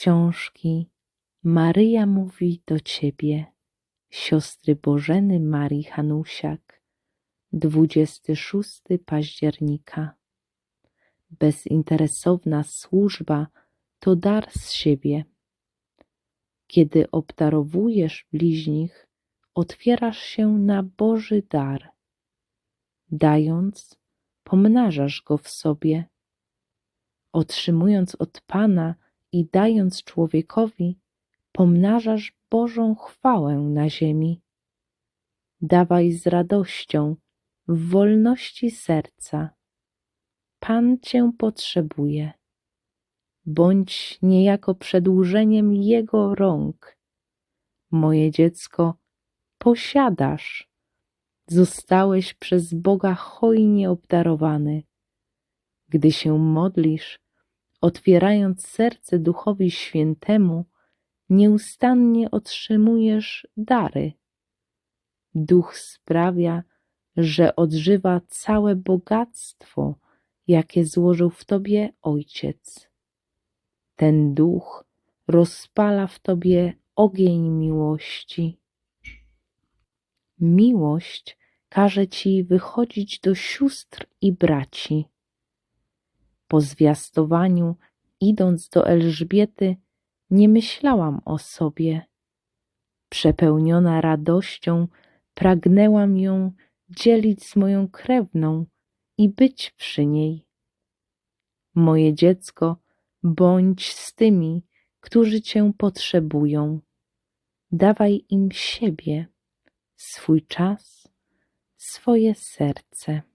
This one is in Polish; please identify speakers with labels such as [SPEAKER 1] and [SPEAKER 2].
[SPEAKER 1] książki Maryja mówi do Ciebie siostry Bożeny Marii Hanusiak 26 października Bezinteresowna służba to dar z siebie. Kiedy obdarowujesz bliźnich, otwierasz się na Boży dar. Dając, pomnażasz go w sobie. Otrzymując od Pana i dając człowiekowi, pomnażasz Bożą chwałę na ziemi. Dawaj z radością, w wolności serca. Pan Cię potrzebuje. Bądź niejako przedłużeniem Jego rąk. Moje dziecko, posiadasz. Zostałeś przez Boga hojnie obdarowany. Gdy się modlisz, otwierając serce Duchowi Świętemu, nieustannie otrzymujesz dary. Duch sprawia, że odżywa całe bogactwo, jakie złożył w Tobie Ojciec. Ten duch rozpala w Tobie ogień miłości. Miłość każe Ci wychodzić do sióstr i braci. Po zwiastowaniu, idąc do Elżbiety, nie myślałam o sobie. Przepełniona radością, pragnęłam ją dzielić z moją krewną i być przy niej. Moje dziecko, bądź z tymi, którzy Cię potrzebują. Dawaj im siebie, swój czas, swoje serce.